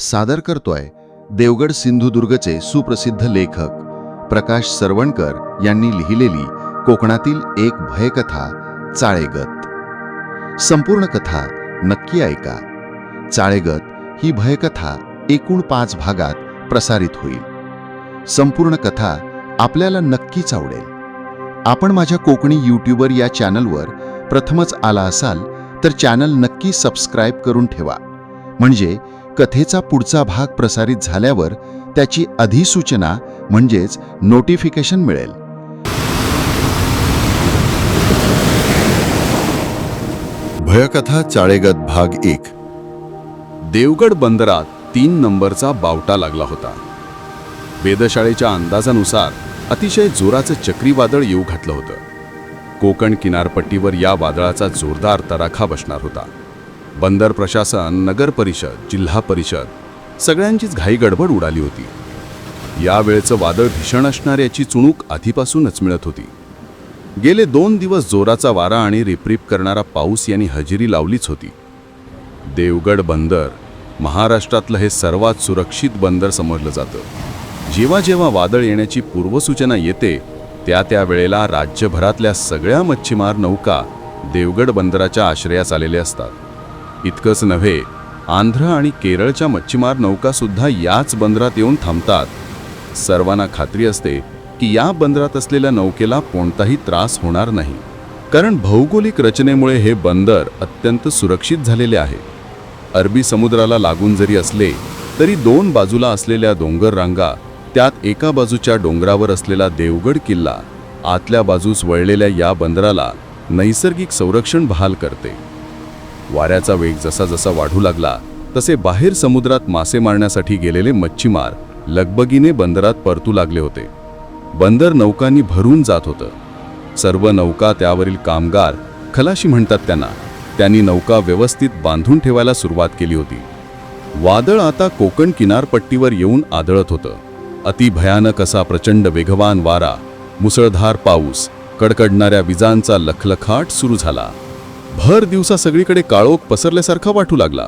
सादर करतोय देवगड सिंधुदुर्गचे सुप्रसिद्ध लेखक प्रकाश सरवणकर यांनी लिहिलेली कोकणातील एक भयकथा चाळेगत. संपूर्ण कथा नक्की ऐका. चाळेगत ही भयकथा एकूण पाच भागात प्रसारित होईल. संपूर्ण कथा आपल्याला नक्कीच आवडेल. आपण माझ्या कोकणी यूट्यूबर या चॅनलवर प्रथमच आला असाल तर चॅनल नक्की सबस्क्राईब करून ठेवा. म्हणजे कथेचा पुढचा भाग प्रसारित झाल्यावर त्याची अधिसूचना म्हणजेच नोटिफिकेशन मिळेल. भयकथा चाळेगत भाग एक. देवगड बंदरात तीन नंबरचा बावटा लागला होता. वेधशाळेच्या अंदाजानुसार अतिशय जोराचं चक्रीवादळ येऊ घातलं होतं. कोकण किनारपट्टीवर या वादळाचा जोरदार तडाखा बसणार होता. बंदर प्रशासन नगर परिषद जिल्हा परिषद सगळ्यांचीच घाई गडबड उडाली होती. यावेळचं वादळ भीषण असणार याची चुणूक आधीपासूनच मिळत होती. गेले दोन दिवस जोराचा वारा आणि रिपरिप करणारा पाऊस यांनी हजेरी लावलीच होती. देवगड बंदर महाराष्ट्रातलं हे सर्वात सुरक्षित बंदर समजलं जातं. जेव्हा जेव्हा वादळ येण्याची पूर्वसूचना येते त्या त्या वेळेला राज्यभरातल्या सगळ्या मच्छीमार नौका देवगड बंदराच्या आश्रयास आलेल्या असतात. इतकंच नव्हे आंध्र आणि केरळच्या मच्छीमार नौकासुद्धा याच बंदरात येऊन थांबतात. सर्वांना खात्री असते की या बंदरात असलेल्या नौकेला कोणताही त्रास होणार नाही. कारण भौगोलिक रचनेमुळे हे बंदर अत्यंत सुरक्षित झालेले आहे. अरबी समुद्राला लागून जरी असले तरी दोन बाजूला असलेल्या डोंगर रांगा त्यात एका बाजूच्या डोंगरावर असलेला देवगड किल्ला आतल्या बाजूस वळलेल्या या बंदराला नैसर्गिक संरक्षण बहाल करते. वाऱ्याचा वेग जसा जसा वाढू लागला तसे बाहेर समुद्रात मासे मारण्यासाठी गेलेले मच्छीमार लगबगीने बंदरात परतू लागले होते. बंदर नौकांनी भरून जात होतं. सर्व नौका त्यावरील कामगार खलाशी म्हणतात त्यांना त्यांनी नौका व्यवस्थित बांधून ठेवायला सुरुवात केली होती. वादळ आता कोकण किनारपट्टीवर येऊन आदळत होतं. अतिभयानक असा प्रचंड वेगवान वारा मुसळधार पाऊस कडकडणाऱ्या विजांचा लखलखाट सुरू झाला. भर दिवसा सगळीकडे काळोख पसरल्यासारखा वाटू लागला.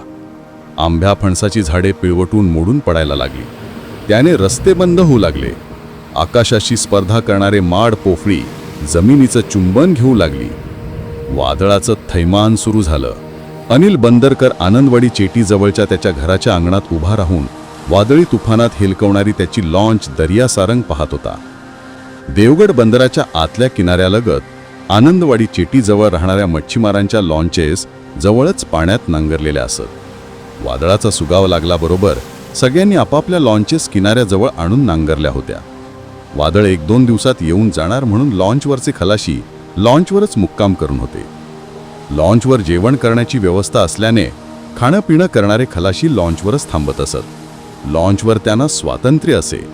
आंब्या फणसाची झाडे पिळवटून मोडून पडायला लागली. त्याने रस्ते बंद होऊ लागले. आकाशाशी स्पर्धा करणारे माड पोफळी जमिनीचं चुंबन घेऊ लागली. वादळाचं थैमान सुरू झालं. अनिल बंदरकर आनंदवाडी चेटीजवळच्या त्याच्या घराच्या अंगणात उभा राहून वादळी तुफानात हेलकवणारी त्याची लॉन्च दर्यासारंग पाहत होता. देवगड बंदराच्या आतल्या किनाऱ्यालगत आनंदवाडी चेटीजवळ राहणाऱ्या मच्छीमारांच्या लॉन्चेस जवळच पाण्यात नांगरलेल्या असत. वादळाचा सुगाव लागल्याबरोबर सगळ्यांनी आपापल्या लॉन्चेस किनाऱ्याजवळ आणून नांगरल्या होत्या. वादळ एक दोन दिवसात येऊन जाणार म्हणून लॉन्चवरचे खलाशी लॉन्चवरच मुक्काम करून होते. लॉन्चवर जेवण करण्याची व्यवस्था असल्याने खाणंपिणं करणारे खलाशी लॉन्चवरच थांबत असत. लॉन्चवर त्यांना स्वातंत्र्य असे.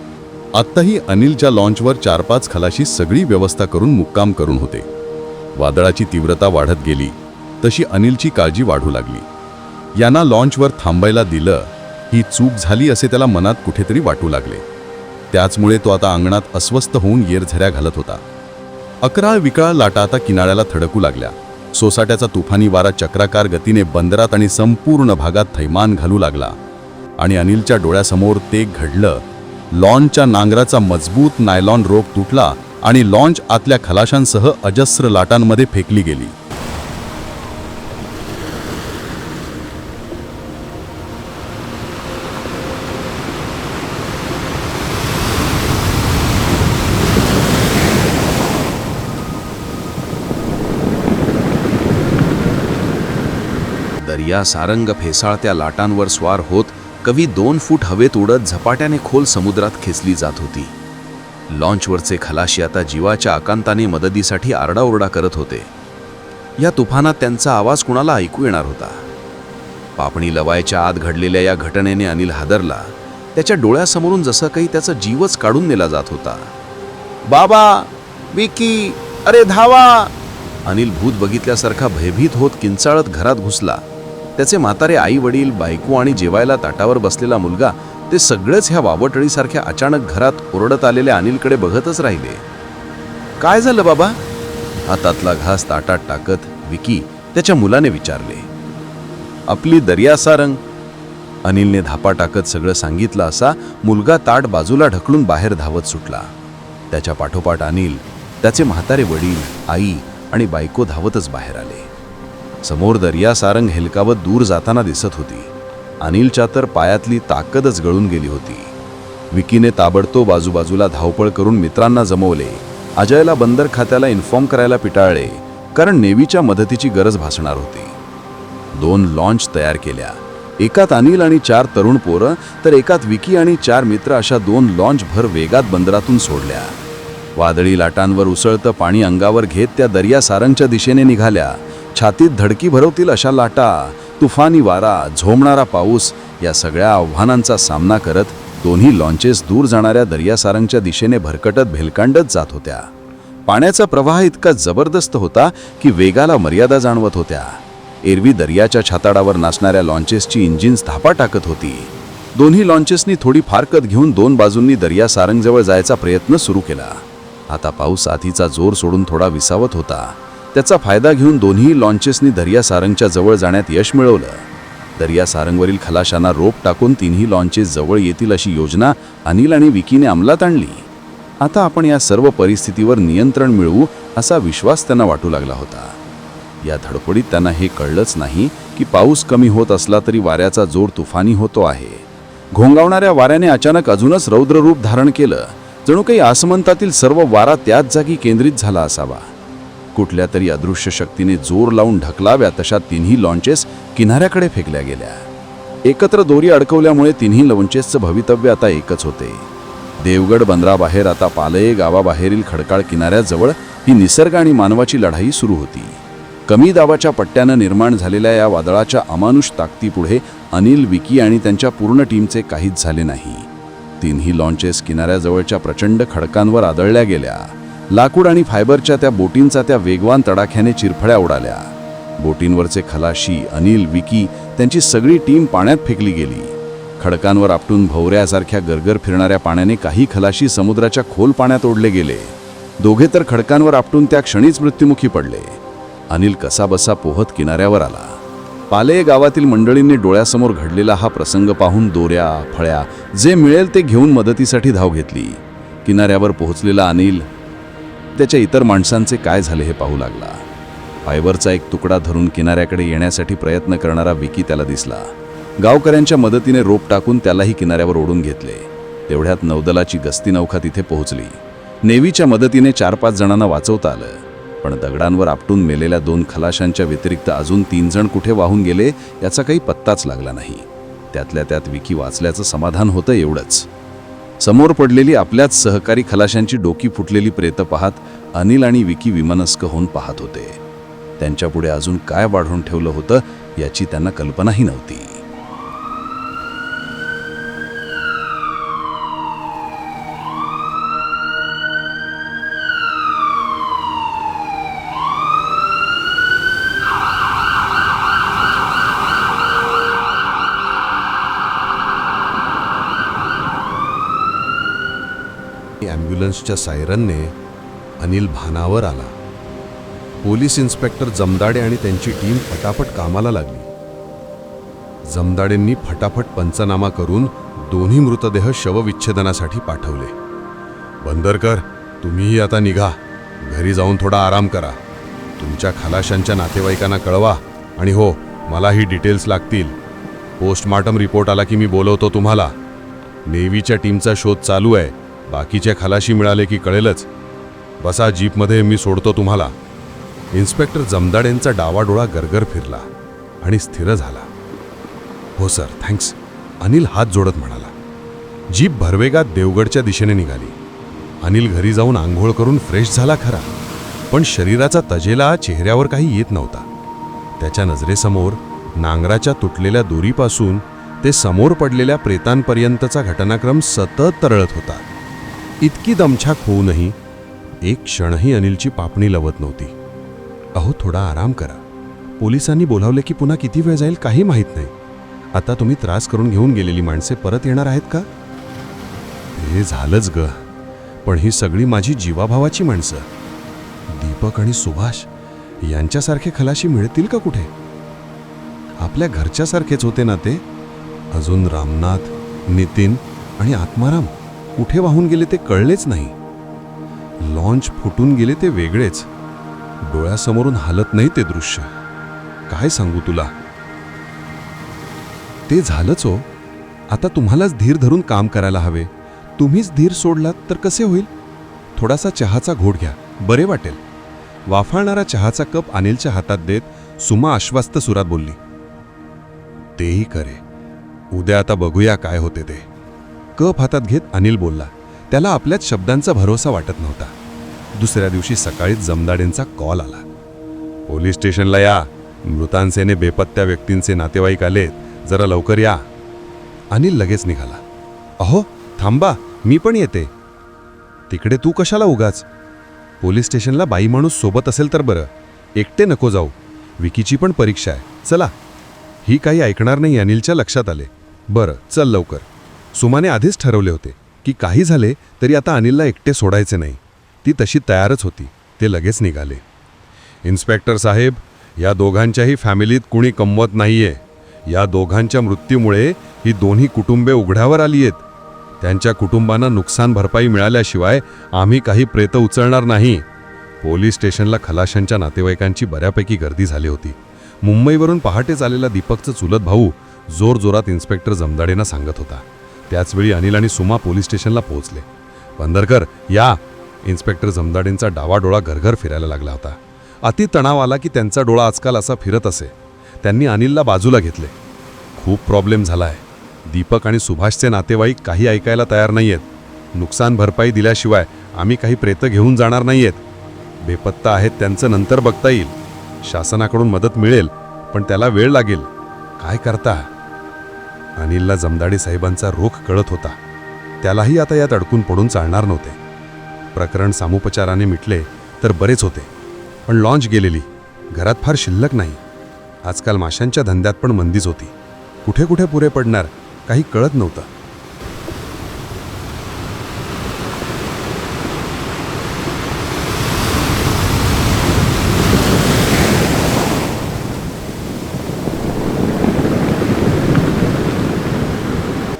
आत्ताही अनिलच्या लॉन्चवर चार पाच खलाशी सगळी व्यवस्था करून मुक्काम करून होते. वादळाची तीव्रता वाढत गेली तशी अनिलची काळजी वाढू लागली. यांना लॉन्चवर थांबायला दिलं ही चूक झाली असे त्याला मनात कुठेतरी वाटू लागले. त्याचमुळे तो आता अंगणात अस्वस्थ होऊन येरझऱ्या घालत होता. अकराळ विकळा लाटा आता किनाऱ्याला थडकू लागल्या. सोसाट्याचा तुफानी वारा चक्राकार गतीने बंदरात आणि संपूर्ण भागात थैमान घालू लागला. आणि अनिलच्या डोळ्यासमोर ते घडलं. लॉनच्या नांगराचा मजबूत नायलॉन रोग तुटला आणि लॉन्च आतल्या खलाशांसह अजस्र लाटांमध्ये फेकली गेली. दर्या सारंग फेसाळत्या लाटांवर स्वार होत कवी दोन फूट हवेत उडत झपाट्याने खोल समुद्रात खेचली जात होती. लॉन्चवरचे खलाशी आता जीवाच्या आकांताने मदतीसाठी आरडाओरडा करत होते. या तुफानात त्यांचा आवाज कुणाला ऐकू येणार होता? पापणी लवायच्या आत घडलेल्या या घटनेने अनिल हादरला. त्याच्या डोळ्यासमोरून जसं काही त्याचा जीवच काढून नेला जात होता. बाबा विकी अरे धावा! अनिल भूत बघितल्यासारखा भयभीत होत किंचाळत घरात घुसला. त्याचे म्हातारे आई वडील बायको आणि जेवायला ताटावर बसलेला मुलगा ते सगळेच ह्या वावटळीसारख्या अचानक घरात ओरडत आलेल्या अनिलकडे बघतच राहिले. काय झालं बाबा? हातातला घास ताटात टाकत विकी त्याच्या मुलाने विचारले. आपली दर्या सारंग अनिलने धापा टाकत सगळं सांगितलं असा मुलगा ताट बाजूला ढकलून बाहेर धावत सुटला. त्याच्या पाठोपाठ अनिल त्याचे म्हातारे वडील आई आणि बायको धावतच बाहेर आले. समोर दर्या सारंग हेलकावत दूर जाताना दिसत होती. अनिलच्या तर पायातली ताकदच गळून गेली होती. विकीने ताबडतोब आजूबाजूला धावपळ करून मित्रांना जमवले. अजयला बंदर खात्याला इन्फॉर्म करायला पिटाळले कारण नेव्हीच्या मदतीची गरज भासणार होती. दोन लॉन्च तयार केल्या. एकात अनिल आणि चार तरुण पोरं तर एकात विकी आणि चार मित्र अशा दोन लॉन्च भर वेगात बंदरातून सोडल्या. वादळी लाटांवर उसळतं पाणी अंगावर घेत त्या दर्या सारंगच्या दिशेने निघाल्या. छातीत धडकी भरवतील अशा लाटा तुफानी वारा झोमणारा पाऊस या सगळ्या आव्हानांचा सामना करत दोन्ही लॉन्चेस दूर जाणाऱ्या दर्यासारंगच्या दिशेने भरकटत भेलकांडत जात होत्या. पाण्याचा प्रवाह इतका जबरदस्त होता की वेगाला मर्यादा जाणवत होत्या. एरवी दर्याच्या छाताडावर नाचणाऱ्या लॉन्चेसची इंजिन्स धापा टाकत होती. दोन्ही लॉन्चेसनी थोडी फारकत घेऊन दोन बाजूंनी दर्या सारंगजवळ जायचा प्रयत्न सुरू केला. आता पाऊस आधीचा जोर सोडून थोडा विसावत होता. त्याचा फायदा घेऊन दोन्ही लॉन्चेसनी दर्या सारंगच्या जवळ जाण्यात यश मिळवलं. दर्या सारंगवरील खलाशांना रोप टाकून तिन्ही लॉन्चेस जवळ येतील अशी योजना अनिल आणि विकीने अंमलात आणली. आता आपण या सर्व परिस्थितीवर नियंत्रण मिळवू असा विश्वास त्यांना वाटू लागला होता. या धडपडीत त्यांना हे कळलंच नाही की पाऊस कमी होत असला तरी वाऱ्याचा जोर तुफानी होतो आहे. घोंगावणाऱ्या वाऱ्याने अचानक अजूनच रौद्र रूप धारण केलं. जणू काही आसमंतातील सर्व वारा त्याच जागी केंद्रित झाला असावा. कुठल्या तरी अदृश्य शक्तीने जोर लावून ढकलाव्या तशा तिन्ही लॉन्चेस किनाऱ्याकडे फेकल्या गेल्या. एकत्र दोरी अडकवल्यामुळे तिन्ही लॉन्चेसचं भवितव्य आता एकच होते. देवगड बंदराबाहेर आता पालये गावाबाहेरील खडकाळ किनाऱ्याजवळ ही निसर्ग आणि मानवाची लढाई सुरू होती. कमी दाबाच्या पट्ट्यानं निर्माण झालेल्या या वादळाच्या अमानुष ताकदीपुढे अनिल विकी आणि त्यांच्या पूर्ण टीमचे काहीच झाले नाही. तिन्ही लॉन्चेस किनाऱ्याजवळच्या प्रचंड खडकांवर आदळल्या गेल्या. लाकूड आणि फायबरच्या त्या बोटींचा त्या वेगवान तडाख्याने चिरफळ्या उडाल्या. बोटींवरचे खलाशी अनिल विकी त्यांची सगळी टीम पाण्यात फेकली गेली. खडकांवर आपटून भोवऱ्यासारख्या गरगर फिरणाऱ्या पाण्याने काही खलाशी समुद्राच्या खोल पाण्यात ओढले गेले. दोघे तर खडकांवर आपटून त्या क्षणीच मृत्युमुखी पडले. अनिल कसाबसा पोहत किनाऱ्यावर आला. पाले गावातील मंडळींनी डोळ्यासमोर घडलेला हा प्रसंग पाहून दोऱ्या फळ्या जे मिळेल ते घेऊन मदतीसाठी धाव घेतली. किनाऱ्यावर पोहोचलेला अनिल त्याच्या इतर माणसांचे काय झाले हे पाहू लागला. फायबरचा एक तुकडा धरून किनाऱ्याकडे येण्यासाठी प्रयत्न करणारा विकी त्याला दिसला. गावकऱ्यांच्या मदतीने रोप टाकून त्यालाही किनाऱ्यावर ओढून घेतले. तेवढ्यात नौदलाची गस्ती नौका तिथे पोहोचली. नेव्हीच्या मदतीने चार पाच जणांना वाचवता आलं. पण दगडांवर आपटून मेलेल्या दोन खलाशांच्या व्यतिरिक्त अजून तीन जण कुठे वाहून गेले याचा काही पत्ताच लागला नाही. त्यातल्या त्यात विकी वाचल्याचं समाधान होतं एवढंच. समोर पडलेली आपल्याच सहकारी खलाशांची डोकी फुटलेली प्रेतं पाहत अनिल आणि विकी विमनस्क होऊन पाहत होते. त्यांच्यापुढे अजून काय वाढवून ठेवलं होतं याची त्यांना कल्पनाही नव्हती. ॲम्ब्युलन्सच्या सायरनने अनिल भानावर आला. पोलीस इन्स्पेक्टर जमदाडे आणि त्यांची टीम फटाफट कामाला लागली. जमदाडेंनी फटाफट पंचनामा करून दोन्ही मृतदेह शवविच्छेदनासाठी पाठवले. बंदरकर तुम्हीही आता निघा. घरी जाऊन थोडा आराम करा. तुमच्या खलाशांच्या नातेवाईकांना कळवा. आणि हो मलाही डिटेल्स लागतील. पोस्टमार्टम रिपोर्ट आला की मी बोलवतो तुम्हाला. नेव्हीच्या टीमचा शोध चालू आहे. बाकीच्या खलाशी मिळाले की कळेलच. बसा जीपमध्ये मी सोडतो तुम्हाला. इन्स्पेक्टर जमदाडेंचा डावाडोळा गरगर फिरला आणि स्थिर झाला. हो सर थँक्स. अनिल हात जोडत म्हणाला. जीप भरवेगात देवगडच्या दिशेने निघाली. अनिल घरी जाऊन आंघोळ करून फ्रेश झाला खरा पण शरीराचा तजेला चेहऱ्यावर काही येत नव्हता. त्याच्या नजरेसमोर नांगराच्या तुटलेल्या दोरीपासून ते समोर पडलेल्या प्रेतांपर्यंतचा घटनाक्रम सतत तरळत होता. इतकी दमछाक होऊनही एक क्षणही अनिलची पापणी लवत नव्हती. अहो थोडा आराम करा. पोलिसांनी बोलावले की पुन्हा किती वेळ जाईल काही माहीत नाही. आता तुम्ही त्रास करून घेऊन गेलेली माणसे परत येणार आहेत का? हे झालंच ग. पण ही सगळी माझी जीवाभावाची माणसं. दीपक आणि सुभाष यांच्यासारखे खलाशी मिळतील का कुठे? आपल्या घरच्यासारखेच होते ना ते? अजून रामनाथ नितीन आणि आत्माराम? कुठे वाहून गेले ते कळलेच नाही. लॉन्च फुटून गेले ते वेगळेच. डोळ्यासमोरून हालत नाही ते दृश्य. काय सांगू तुला? ते झालंच हो. आता तुम्हालाच धीर धरून काम करायला हवे. तुम्हीच धीर सोडलात तर कसे होईल? थोडासा चहाचा घोट घ्या. बरे वाटेल. वाफाळणारा चहाचा कप अनिलच्या हातात देत सुमा आश्वास्त सुरात बोलली. तेही करे. उद्या आता बघूया काय होते ते. कप हातात घेत अनिल बोलला. त्याला आपल्याच शब्दांचा भरोसा वाटत नव्हता. दुसऱ्या दिवशी सकाळीच जमदाडेंचा कॉल आला. पोलीस स्टेशनला या. मृतांसेने बेपत्त्या व्यक्तींचे नातेवाईक आलेत. जरा लवकर या. अनिल लगेच निघाला. अहो थांबा. मी पण येते. तिकडे तू कशाला उगाच? पोलीस स्टेशनला बाई माणूस सोबत असेल तर बरं. एकटे नको जाऊ. विकीची पण परीक्षा आहे. चला. ही काही ऐकणार नाही अनिलच्या लक्षात आले. बरं चल लवकर. सुमाने आधीच ठरवले होते की काही झाले तरी आता अनिलला एकटे सोडायचे नाही. ती तशी तयारच होती. ते लगेच निघाले. इन्स्पेक्टर साहेब या दोघांच्याही फॅमिलीत कुणी कमवत नाहीये. या दोघांच्या मृत्यूमुळे ही दोन्ही कुटुंबे उघड्यावर आली आहेत. त्यांच्या कुटुंबांना नुकसान भरपाई मिळाल्याशिवाय आम्ही काही प्रेत उचलणार नाही. पोलीस स्टेशनला खलाशांच्या नातेवाईकांची बऱ्यापैकी गर्दी झाली होती. मुंबईवरून पहाटेच आलेला दीपकचं चुलत भाऊ जोरजोरात इन्स्पेक्टर जमदाडेंना सांगत होता. त्याचवेळी अनिल आणि सुमा पोलीस स्टेशनला पोहोचले. पंधरकर या इन्स्पेक्टर जमदाडेंचा डावाडोळा घरघर फिरायला लागला होता. अति तणाव आला की त्यांचा डोळा आजकाल असा फिरत असे. त्यांनी अनिलला बाजूला घेतले. खूप प्रॉब्लेम झाला आहे दीपक आणि सुभाषचे नातेवाईक काही ऐकायला तयार नाही आहेत नुकसान भरपाई दिल्याशिवाय आम्ही काही प्रेतं घेऊन जाणार नाही आहेत बेपत्ता आहेत त्यांचं नंतर बघता येईल. शासनाकडून मदत मिळेल पण त्याला वेळ लागेल. काय करता? अनिलला जमदाडे साहेबांचा रोख कळत होता. त्यालाही आता यात अडकून पडून चालणार नव्हते. प्रकरण सामुपचाराने मिटले तर बरेच होते. पण लॉन्च गेलेली. घरात फार शिल्लक नाही. आजकाल माशांच्या धंद्यात पण मंदीच होती. कुठे कुठे पुरे पडणार काही कळत नव्हतं.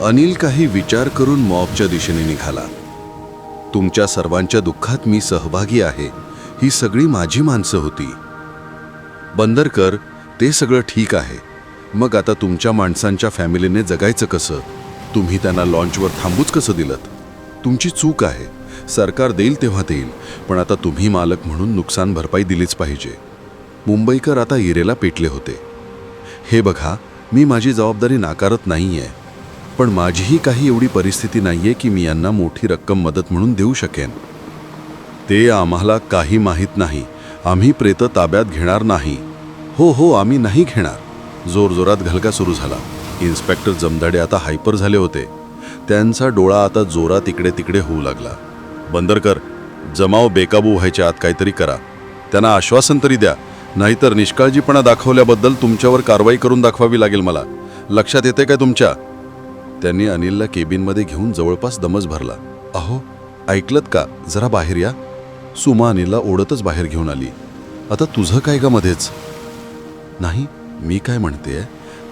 अनिल काही विचार करून मॉबच्या दिशेने निघाला. तुमच्या सर्वांच्या दुःखात मी सहभागी आहे. ही सगळी माझी माणसं होती. बंदरकर ते सगळं ठीक आहे. मग आता तुमच्या माणसांच्या फॅमिलीने जगायचं कसं? तुम्ही त्यांना लॉन्चवर थांबूच कसं दिलं तुमची चूक आहे. सरकार देईल तेव्हा देईल. पण आता तुम्ही मालक म्हणून नुकसान भरपाई दिलीच पाहिजे. मुंबईकर आता इरेला पेटले होते. हे बघा मी माझी जबाबदारी नाकारत नाही आहे पण माझीही काही एवढी परिस्थिती नाहीये की मी यांना मोठी रक्कम मदत म्हणून देऊ शकेन. ते आम्हाला काही माहीत नाही. आम्ही प्रेत ताब्यात घेणार नाही. हो हो आम्ही नाही घेणार. जोरजोरात घलका सुरू झाला. इन्स्पेक्टर जमदाडे आता हायपर झाले होते. त्यांचा डोळा आता जोरात इकडे तिकडे होऊ लागला. बंदरकर जमाव बेकाबू व्हायच्या आत काहीतरी करा. त्यांना आश्वासन तरी द्या. नाहीतर निष्काळजीपणा दाखवल्याबद्दल तुमच्यावर कारवाई करून दाखवावी लागेल मला. लक्षात येते काय तुमच्या? त्यांनी अनिलला केबिनमध्ये घेऊन जवळपास दमच भरला. अहो ऐकलत का? जरा बाहेर या. सुमा अनिलला ओढतच बाहेर घेऊन आली. आता तुझं काय का मध्येच? नाही मी काय म्हणते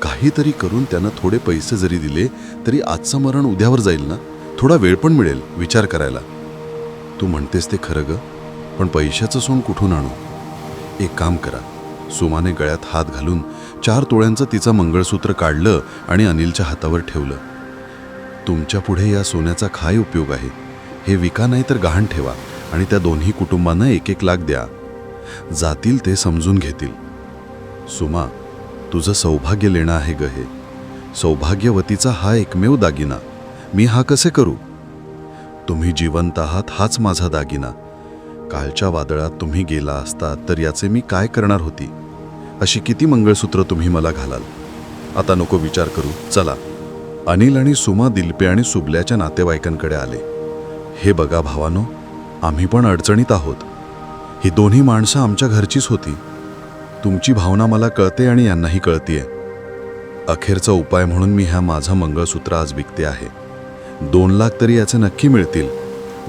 काहीतरी करून त्यांना थोडे पैसे जरी दिले तरी आजचं मरण उद्यावर जाईल ना? थोडा वेळ पण मिळेल विचार करायला. तू म्हणतेस ते खरं ग पण पैशाचं सोन कुठून आणू? एक काम करा. सुमाने गळ्यात हात घालून चार तोळ्यांचं तिचं मंगळसूत्र काढलं आणि अनिलच्या हातावर ठेवलं. तुमच्यापुढे या सोन्याचा काय उपयोग आहे. हे विका नाही तर गहाण ठेवा आणि त्या दोन्ही कुटुंबांना एक एक लाख द्या. जातील ते समजून घेतील. सुमा तुझं सौभाग्य लेणं आहे ग हे. सौभाग्यवतीचा हा एकमेव दागिना. मी हा कसे करू? तुम्ही जिवंत आहात हाच माझा दागिना. कालच्या वादळात तुम्ही गेला असता तर याचे मी काय करणार होती? अशी किती मंगळसूत्र तुम्ही मला घालाल? आता नको विचार करू. चला. अनिल आणि सुमा दिलपे आणि सुबल्याच्या नातेवाईकांकडे आले. हे बघा भावानो आम्ही पण अडचणीत आहोत. ही दोन्ही माणसं आमच्या घरचीच होती. तुमची भावना मला कळते आणि यांनाही कळतीये. अखेरचा उपाय म्हणून मी ह्या माझं मंगळसूत्र आज विकते आहे. दोन लाख तरी याचे नक्की मिळतील.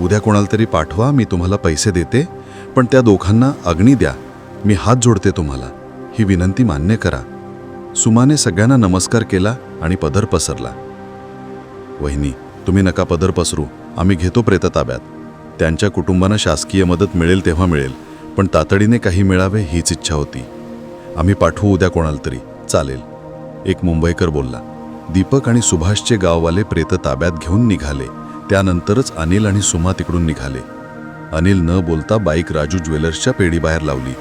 उद्या कोणाला तरी पाठवा मी तुम्हाला पैसे देते पण त्या दोघांना अग्नी द्या. मी हात जोडते तुम्हाला. ही विनंती मान्य करा. सुमाने सगळ्यांना नमस्कार केला आणि पदर पसरला. वहिनी तुम्ही नका पदर पसरू. आम्ही घेतो प्रेत ताब्यात. त्यांच्या कुटुंबांना शासकीय मदत मिळेल तेव्हा मिळेल पण तातडीने काही मिळावे हीच इच्छा होती. आम्ही पाठवू उद्या कोणाला तरी. चालेल. एक मुंबईकर बोलला. दीपक आणि सुभाषचे गाववाले प्रेत ताब्यात घेऊन निघाले. त्यानंतरच अनिल आणि सुमा तिकडून निघाले. अनिल न बोलता बाईक राजू ज्वेलर्सच्या पेढीबाहेर लावली.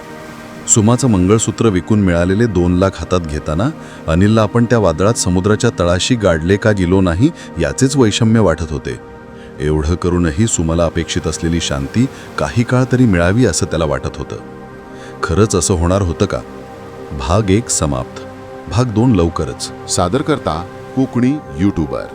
सुमाचं मंगळसूत्र विकून मिळालेले दोन लाख हातात घेताना अनिलला आपण त्या वादळात समुद्राच्या तळाशी गाडले का गेलो नाही याचेच वैषम्य वाटत होते. एवढं करूनही सुमाला अपेक्षित असलेली शांती काही काळ तरी मिळावी असं त्याला वाटत होतं. खरंच असं होणार होतं का? भाग एक समाप्त. भाग दोन लवकरच. सादर करता कोकणी युट्यूबर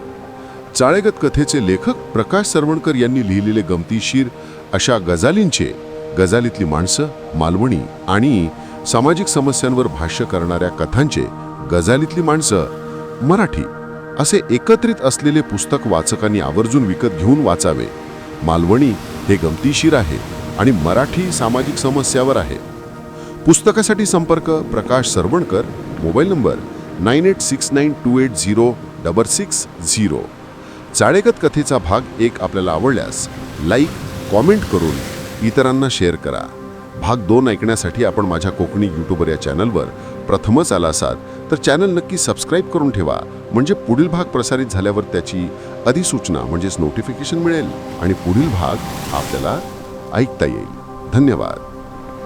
चाळेगत कथेचे लेखक प्रकाश सरवणकर यांनी लिहिलेले गमतीशीर अशा गजालींचे गजालीतली माणसं मालवणी आणि सामाजिक समस्यांवर भाष्य करणाऱ्या कथांचे गजालीतली माणसं मराठी असे एकत्रित असलेले पुस्तक वाचकांनी आवर्जून विकत घेऊन वाचावे. मालवणी हे गमतीशीर आहे आणि मराठी सामाजिक समस्यावर आहे. पुस्तकासाठी संपर्क Prakash Sarvankar mobile number nine eight six nine two eight zero double six zero. चाळेगत कथेचा भाग एक आपल्याला आवडल्यास लाईक कॉमेंट करून इतरांना शेअर करा. भाग दोन ऐकण्यासाठी आपण माझ्या कोकणी यूट्यूबर या चॅनलवर प्रथमच आला असाल तर चॅनल नक्की सबस्क्राईब करून ठेवा. म्हणजे पुढील भाग प्रसारित झाल्यावर त्याची अधिसूचना म्हणजेच नोटिफिकेशन मिळेल आणि पुढील भाग आपल्याला ऐकता येईल. धन्यवाद.